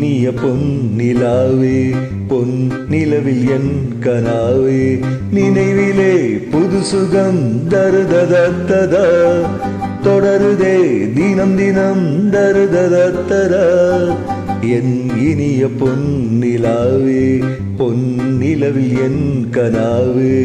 இனிய பொன்னிலாவே பொன் நிலவில் என் கனாவே நினைவிலே புது சுகம் தருததத்ததா தொடருதே தினம் தினம் தருததத்ததா. என் இனிய பொன்னிலாவே பொன் நிலவில் என் கனாவே.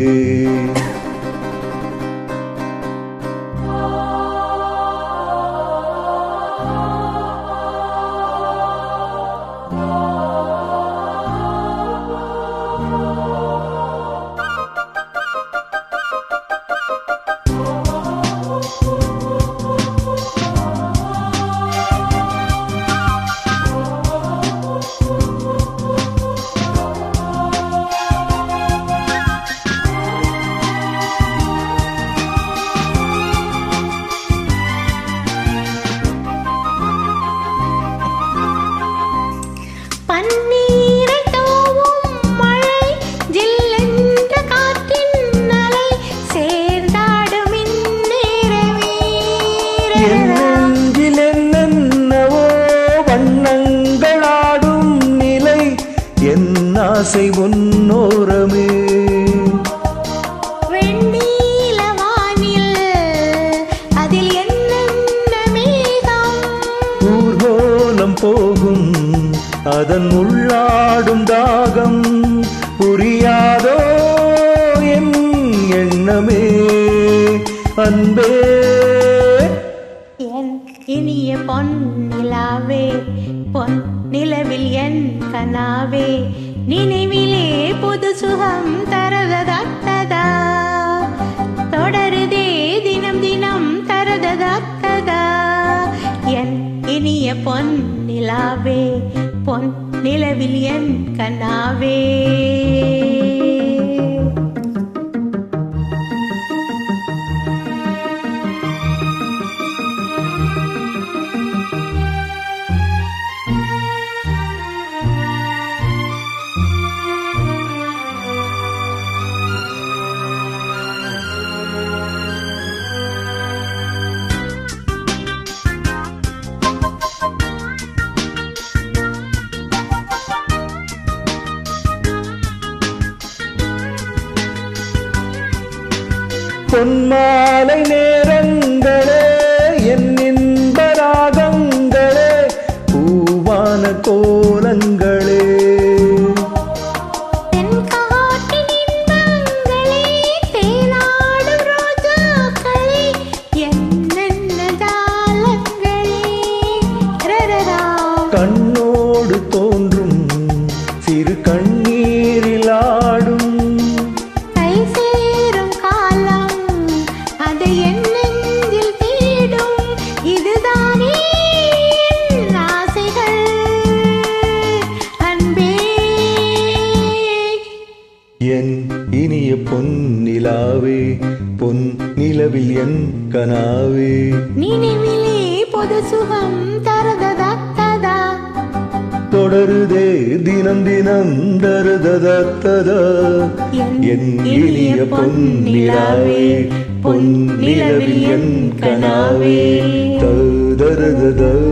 ஆசை ஊர்கோலம் போகும் அதன் உள்ளாடும் தாகம் புரியாதோ என் எண்ணமே. அன்பே. என் இனிய பொன் நிலாவே பொன் நிலவில் என் கனாவே நினைவிலே பொது சுகம் தரததத்ததா தொடருதே தினம் தினம் தரததத்ததா என் இனிய பொன் நிலாவே பொன் நிலவில் என் கண்ணாவே. பொன்மாலை நேரங்களே என் இன்ப ராகங்களே பூவான கோலங்களே. கண்ணோடு தோன்றும் சிறு கண்ணீரில் பொன்னிலாவே பொன் நிலவில் என் கனாவே. நினைவிலே பொது சுகம் தரததத்ததா? தொடருதே தினம் தினம் தருததத்ததா? என் இனிய பொன்னிலாவே பொன் நிலவில் என் கனாவே. தருததா